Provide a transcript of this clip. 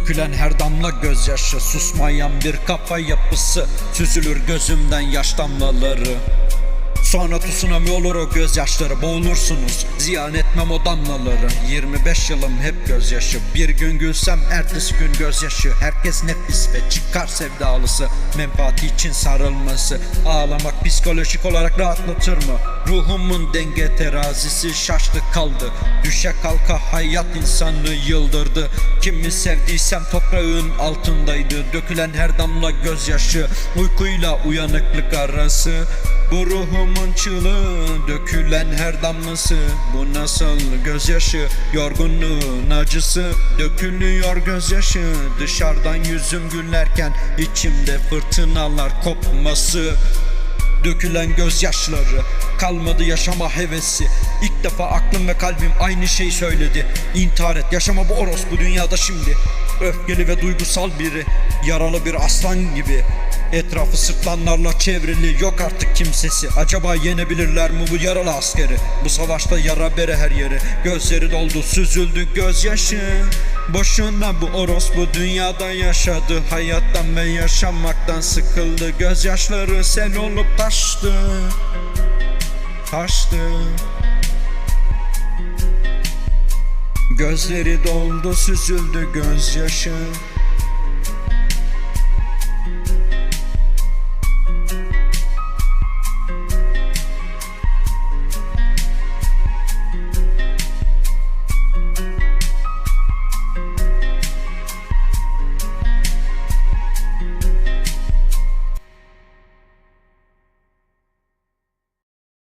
Dökülen her damla gözyaşı Susmayan bir kafa yapısı Süzülür gözümden yaş damlaları Sonra tsunami olur o gözyaşları Boğulursunuz. Ziyan etmem o damlaları. 25 yılım hep gözyaşı. Bir gün gülsem ertesi gün gözyaşı. Herkes nefis ve çıkar sevdalısı. Menfaati için sarılması. Ağlamak psikolojik olarak rahatlatır mı? Ruhumun denge terazisi şaştı kaldı. Düşe kalka hayat insanı yıldırdı. Kimi sevdiysem toprağın altındaydı. Dökülen her damla gözyaşı. Uykuyla uyanıklık arası. Bu ruhumun çığlığı dökülen her damlası. Bu nasıl gözyaşı? Yorgunluğun acısı. Dökülüyor gözyaşı. Dışarıdan yüzüm gülerken içimde fırtınalar kopması. Dökülen gözyaşları Kalmadı yaşama hevesi. İlk defa aklım ve kalbim aynı şeyi söyledi. İntihar et yaşama bu oros bu dünyada şimdi Öfkeli ve duygusal biri Yaralı bir aslan gibi. Etrafı sırtlanlarla çevrili yok artık kimsesi. Acaba yenebilirler mi bu yaralı askeri? Bu savaşta yara bere her yeri Gözleri doldu süzüldü gözyaşı. Boşuna bu oros bu dünyada yaşadı. Hayattan ve yaşamaktan sıkıldı. Gözyaşları sel olup taştı. Taştı Gözleri doldu süzüldü gözyaşı